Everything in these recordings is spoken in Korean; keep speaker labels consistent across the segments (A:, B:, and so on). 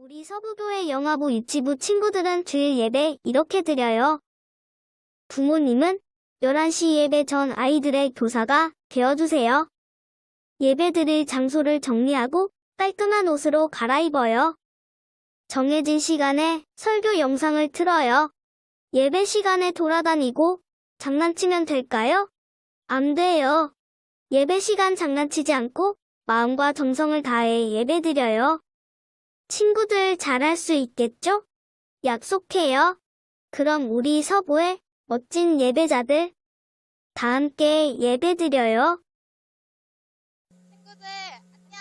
A: 우리 서부교회 영화부 유치부 친구들은 주일 예배 이렇게 드려요. 부모님은 11시 예배 전 아이들의 교사가 되어주세요. 예배 드릴 장소를 정리하고 깔끔한 옷으로 갈아입어요. 정해진 시간에 설교 영상을 틀어요. 예배 시간에 돌아다니고 장난치면 될까요? 안 돼요. 예배 시간 장난치지 않고 마음과 정성을 다해 예배 드려요. 친구들 잘할 수 있겠죠? 약속해요. 그럼 우리 서부의 멋진 예배자들 다 함께 예배 드려요.
B: 친구들 안녕.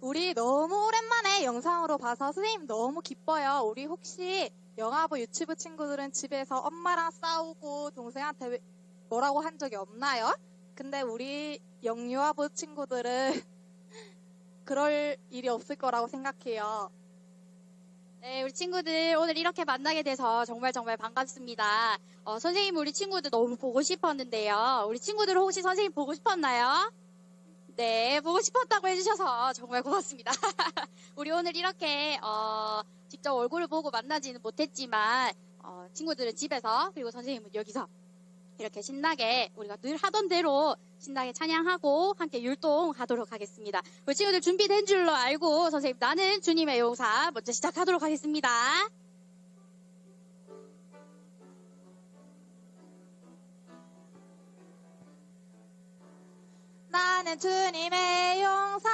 B: 우리 너무 오랜만에 영상으로 봐서 선생님 너무 기뻐요. 우리 혹시 영화부 유치부 친구들은 집에서 엄마랑 싸우고 동생한테 왜- 뭐라고 한 적이 없나요? 근데 우리 영유아부 친구들은 그럴 일이 없을 거라고 생각해요.
C: 네, 우리 친구들 오늘 이렇게 만나게 돼서 정말 정말 반갑습니다. 어, 선생님 우리 친구들 너무 보고 싶었는데요. 우리 친구들 혹시 선생님 보고 싶었나요? 네, 보고 싶었다고 해주셔서 정말 고맙습니다. 우리 오늘 이렇게 어, 직접 얼굴을 보고 만나지는 못했지만 어, 친구들은 집에서 그리고 선생님은 여기서 이렇게 신나게 우리가 늘 하던 대로 신나게 찬양하고 함께 율동하도록 하겠습니다. 우리 친구들 준비된 줄로 알고 선생님 나는 주님의 용사 먼저 시작하도록 하겠습니다.
B: 나는 주님의 용사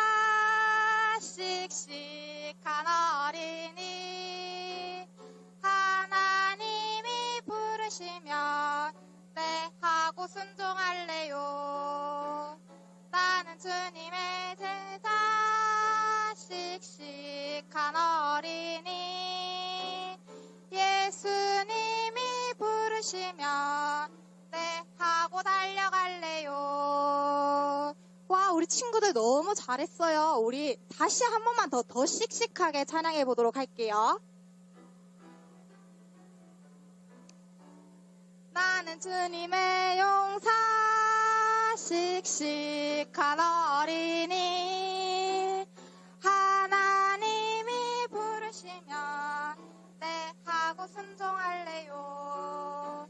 B: 씩씩한 어린이 하나님이 부르시면 순종할래요 나는 주님의 제자 씩씩한 어린이 예수님이 부르시면 네 하고 달려갈래요 와, 우리 친구들 너무 잘했어요. 우리 다시 한 번만 더, 더 씩씩하게 찬양해 보도록 할게요. 주님의 용사, 씩씩한 어린이. 하나님이 부르시면, 네, 하고 순종할래요.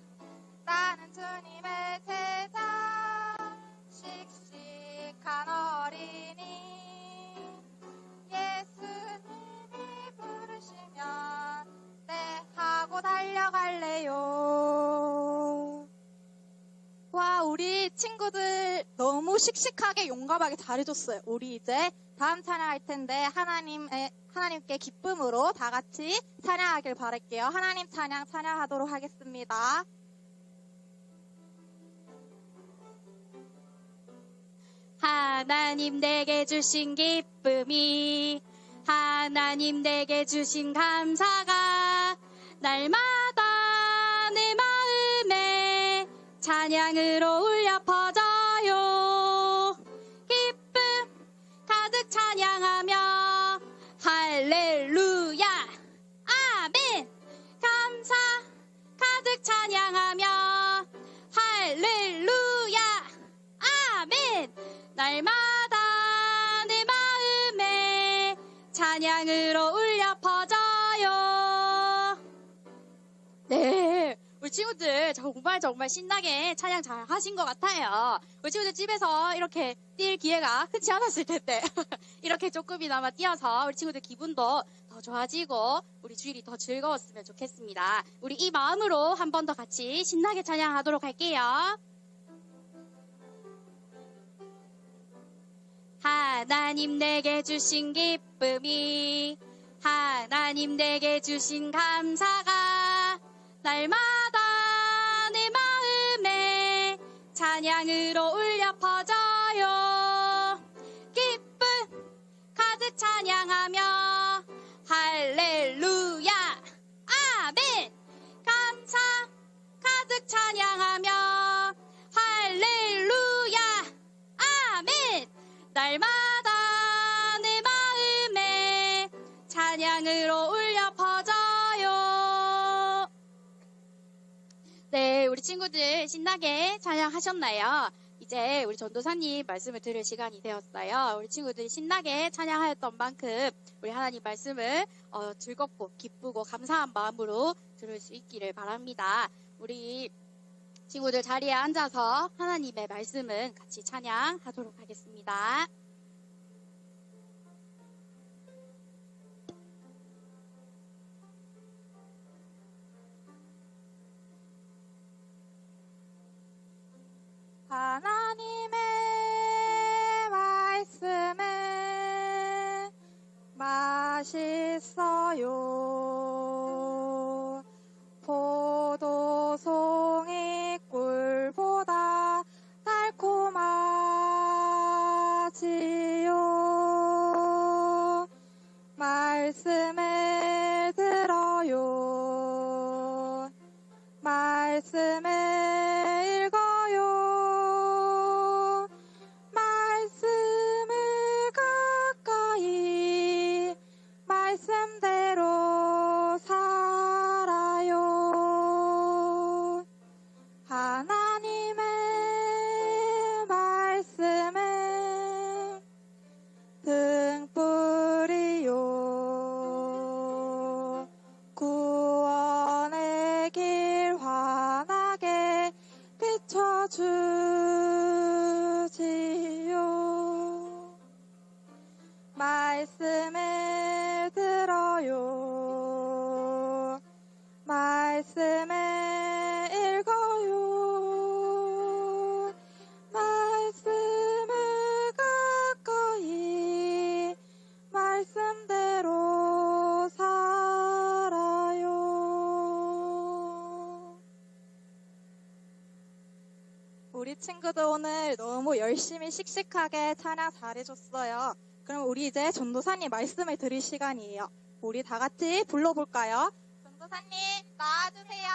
B: 나는 주님의 제자, 씩씩한 어린이 예수님이 부르시면 네 하고 달려갈래 친구들 너무 씩씩하게 용감하게 잘해줬어요. 우리 이제 다음 찬양할 텐데 하나님의 하나님께 기쁨으로 다 같이 찬양하길 바랄게요. 하나님 찬양 찬양하도록 하겠습니다.
C: 하나님 내게 주신 기쁨이 하나님 내게 주신 감사가 날마다 내 마음에 찬양으로 울려 퍼져요. 기쁨 가득 찬양하며 할렐루야. 아멘. 감사 가득 찬양하며 할렐루야. 아멘. 날마다 내 마음에 찬양으로 울려 퍼 친구들 정말 정말 신나게 찬양 잘 하신 것 같아요. 우리 친구들 집에서 이렇게 뛸 기회가 흔치 않았을 텐데 이렇게 조금이나마 뛰어서 우리 친구들 기분도 더 좋아지고 우리 주일이 더 즐거웠으면 좋겠습니다. 우리 이 마음으로 한 번 더 같이 신나게 찬양하도록 할게요. 하나님 내게 주신 기쁨이 하나님 내게 주신 감사가 날마다 찬양으로 울려 퍼져요. 기쁨 가득 찬양하며 할렐루야. 아멘. 감사 가득 찬양하며 할렐루야. 아멘. 날마다 내 마음에 찬양으로 친구들 신나게 찬양하셨나요? 이제 우리 전도사님 말씀을 들을 시간이 되었어요. 우리 친구들이 신나게 찬양하였던 만큼 우리 하나님 말씀을 어, 즐겁고 기쁘고 감사한 마음으로 들을 수 있기를 바랍니다. 우리 친구들 자리에 앉아서 하나님의 말씀은 같이 찬양하도록 하겠습니다.
B: 하나님의 말씀은 맛있어요. 친구들 오늘 너무 열심히 씩씩하게 찬양 잘해줬어요. 그럼 우리 이제 전도사님 말씀을 들을 시간이에요. 우리 다 같이 불러볼까요? 전도사님 나와주세요.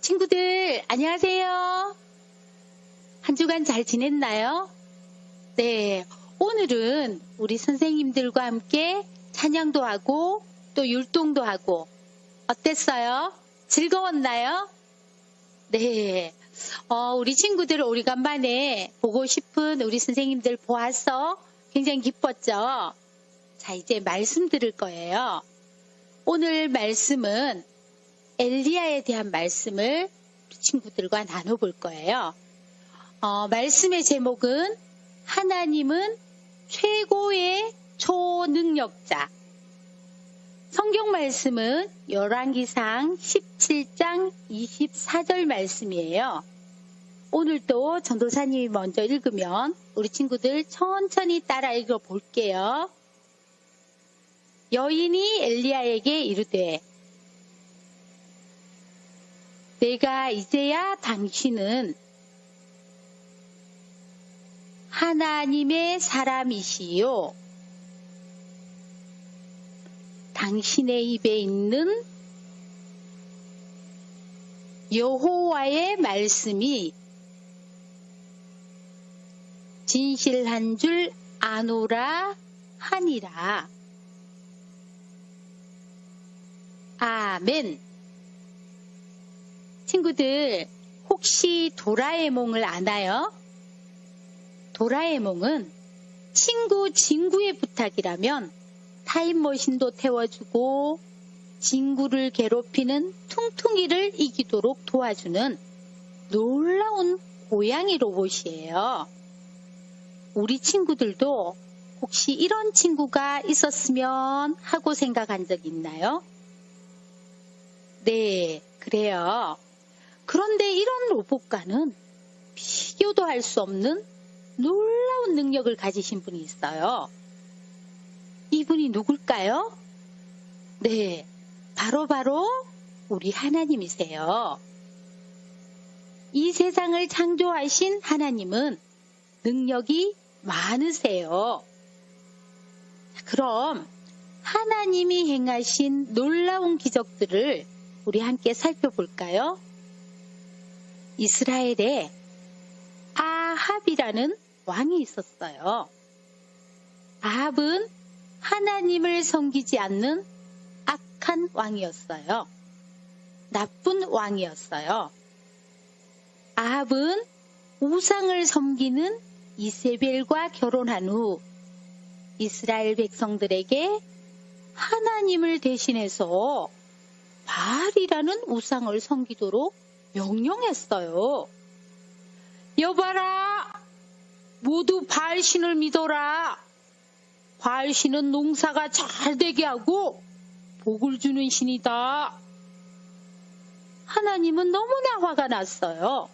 D: 친구들, 안녕하세요. 한 주간 잘 지냈나요? 네. 오늘은 우리 선생님들과 함께 찬양도 하고 또 율동도 하고 어땠어요? 즐거웠나요? 네. 어, 우리 친구들 오래간만에 보고 싶은 우리 선생님들 보아서 굉장히 기뻤죠? 자, 이제 말씀 들을 거예요. 오늘 말씀은 엘리야에 대한 말씀을 친구들과 나눠볼 거예요. 어, 말씀의 제목은 하나님은 최고의 초능력자. 성경 말씀은 열왕기상 17장 24절 말씀이에요. 오늘도 전도사님이 먼저 읽으면 우리 친구들 천천히 따라 읽어 볼게요. 여인이 엘리야에게 이르되 내가 이제야 당신은 하나님의 사람이시요. 당신의 입에 있는 여호와의 말씀이 진실한 줄 아노라 하니라. 아멘. 친구들, 혹시 도라에몽을 아나요? 도라에몽은 친구 진구의 부탁이라면 타임머신도 태워주고 진구를 괴롭히는 퉁퉁이를 이기도록 도와주는 놀라운 고양이 로봇이에요. 우리 친구들도 혹시 이런 친구가 있었으면 하고 생각한 적 있나요? 네, 그래요. 그런데 이런 로봇과는 비교도 할 수 없는 놀라운 능력을 가지신 분이 있어요. 이분이 누굴까요? 네, 바로 바로 우리 하나님이세요. 이 세상을 창조하신 하나님은 능력이 많으세요. 그럼 하나님이 행하신 놀라운 기적들을 우리 함께 살펴볼까요? 이스라엘에 아합이라는 왕이 있었어요. 아합은 하나님을 섬기지 않는 악한 왕이었어요. 나쁜 왕이었어요. 아합은 우상을 섬기는 이세벨과 결혼한 후 이스라엘 백성들에게 하나님을 대신해서 바알이라는 우상을 섬기도록 명령했어요. 여봐라! 모두 바알신을 믿어라! 바알신은 농사가 잘 되게 하고 복을 주는 신이다. 하나님은 너무나 화가 났어요.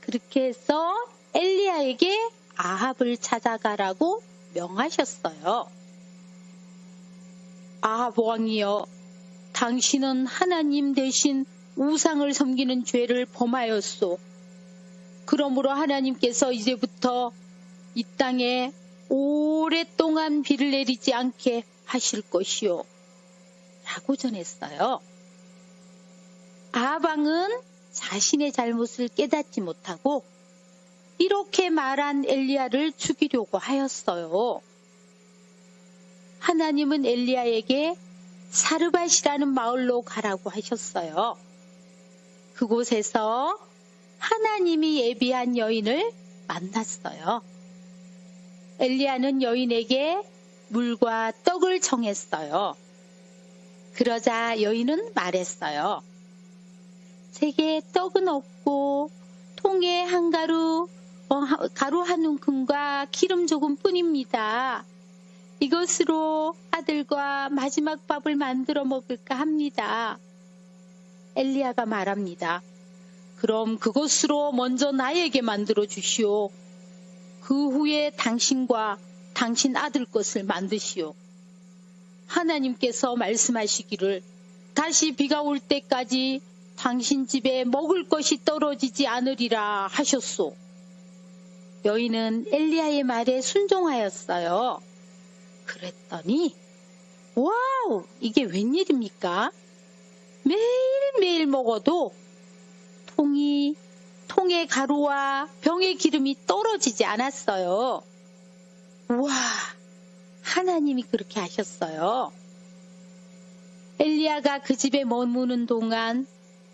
D: 그렇게 해서 엘리야에게 아합을 찾아가라고 명하셨어요. 아합 왕이여, 당신은 하나님 대신 우상을 섬기는 죄를 범하였소. 그러므로 하나님께서 이제부터 이 땅에 오랫동안 비를 내리지 않게 하실 것이요. 라고 전했어요. 아방은 자신의 잘못을 깨닫지 못하고 이렇게 말한 엘리야를 죽이려고 하였어요. 하나님은 엘리야에게 사르밧이라는 마을로 가라고 하셨어요. 그곳에서 하나님이 예비한 여인을 만났어요. 엘리야는 여인에게 물과 떡을 청했어요. 그러자 여인은 말했어요. 제게 떡은 없고 통에 한 가루, 어, 하- 가루 한 움큼과 기름 조금 뿐입니다. 이것으로 아들과 마지막 밥을 만들어 먹을까 합니다. 엘리야가 말합니다. 그럼 그것으로 먼저 나에게 만들어 주시오. 그 후에 당신과 당신 아들 것을 만드시오. 하나님께서 말씀하시기를 다시 비가 올 때까지 당신 집에 먹을 것이 떨어지지 않으리라 하셨소. 여인은 엘리야의 말에 순종하였어요. 그랬더니 와우 이게 웬일입니까? 매일매일 먹어도 통이 통의 가루와 병의 기름이 떨어지지 않았어요. 와 하나님이 그렇게 하셨어요. 엘리야가 그 집에 머무는 동안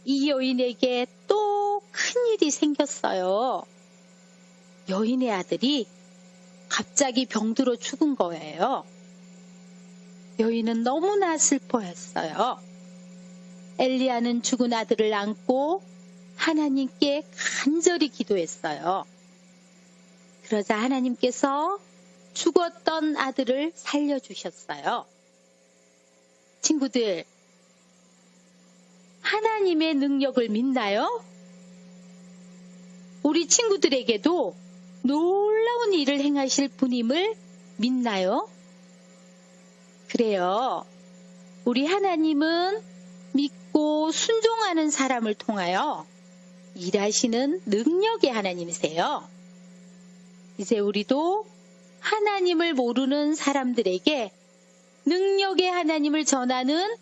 D: 이 여인에게 또 큰일이 생겼어요. 여인의 아들이 갑자기 병들어 죽은 거예요. 여인은 너무나 슬퍼했어요. 엘리야는 죽은 아들을 안고 하나님께 간절히 기도했어요. 그러자 하나님께서 죽었던 아들을 살려주셨어요. 친구들, 하나님의 능력을 믿나요? 우리 친구들에게도 놀라운 일을 행하실 분임을 믿나요? 그래요. 우리 하나님은 믿고 순종하는 사람을 통하여 일하시는 능력의 하나님이세요. 이제 우리도 하나님을 모르는 사람들에게 능력의 하나님을 전하는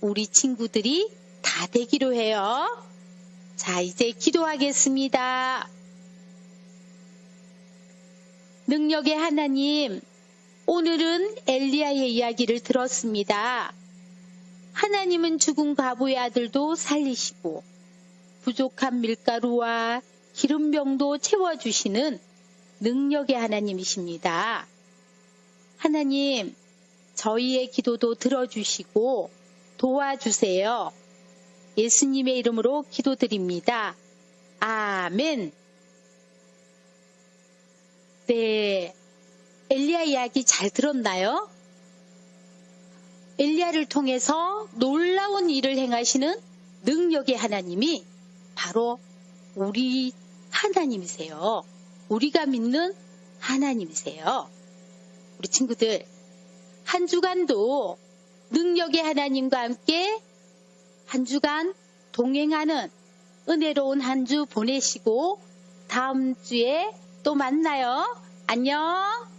D: 우리 친구들이 다 되기로 해요. 자, 이제 기도하겠습니다. 능력의 하나님, 오늘은 엘리야의 이야기를 들었습니다. 하나님은 죽은 과부의 아들도 살리시고 부족한 밀가루와 기름병도 채워주시는 능력의 하나님이십니다. 하나님, 저희의 기도도 들어주시고 도와주세요. 예수님의 이름으로 기도드립니다. 아멘. 네. 엘리야 이야기 잘 들었나요? 엘리야를 통해서 놀라운 일을 행하시는 능력의 하나님이 바로 우리 하나님이세요. 우리가 믿는 하나님이세요. 우리 친구들, 한 주간도 능력의 하나님과 함께 한 주간 동행하는 은혜로운 한 주 보내시고 다음 주에 또 만나요. 안녕.